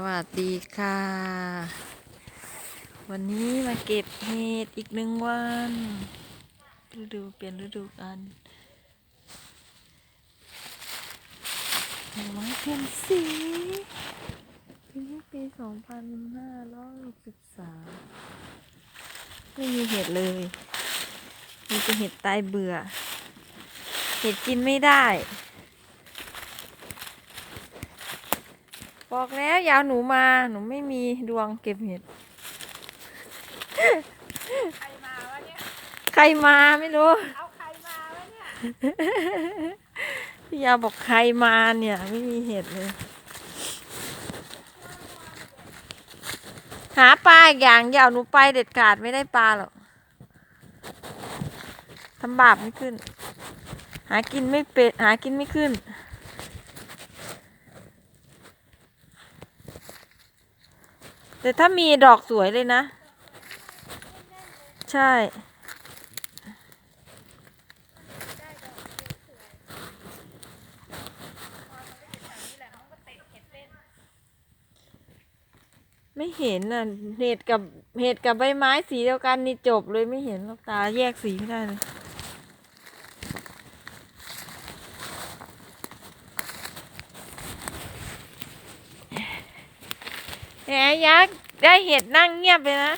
สวัสดีค่ะ วันนี้มาเก็บเห็ดอีกหนึ่งวันฤดูเปลี่ยนฤดูกันหน่อไม้เปลี่ยนสีปีนี้ปีสองพันห้าร้อยสิบสามไม่มีเห็ดเลย มีแต่เห็ดตายเบื่อ เห็ดกินไม่ได้ บอกแล้วอยาวหนูมาหนูไม่มีดวงเก็บเห็ด ใครมาวะเนี่ย ใครมาไม่รู้ เอาใครมาวะเนี่ย พี่ยาบอกใครมาเนี่ย ไม่มีเห็ดเลย หาปลาอีกอย่างอยาวหนูไปเด็ดขาดไม่ได้ปลาหรอกทำบาปไม่ขึ้น หากินไม่เป็ดหากินไม่ขึ้น แต่ถ้ามีดอกสวยเลยนะ ใช่ ไม่เห็นน่ะ เห็ดกับเห็ดกับใบไม้สีเดียวกันนี่จบเลยไม่เห็นหรอกตาแยกสีไม่ได้เลย แหมยักษ์ได้เห็ดนั่งเงียบเลยนะ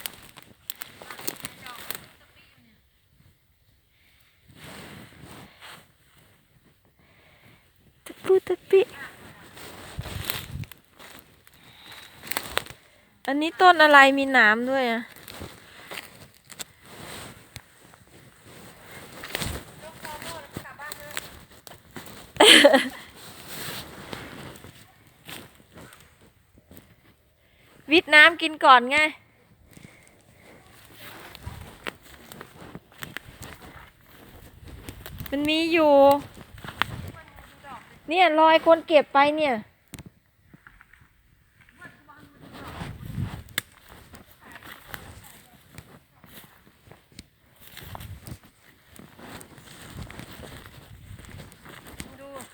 ตะปูตะปิอันนี้ต้นอะไรมีหนามด้วยอะ วิทน้ำกินก่อนไง มันมีอยู่ เนี่ยรอยคนเก็บไปเนี่ย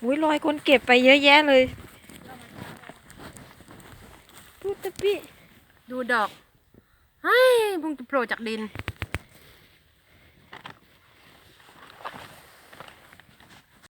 อุ้ยรอยคนเก็บไปเยอะแยะเลย ดตะปี้ดูดอกเฮ้ยเพุ่งจะโผล่จากดิน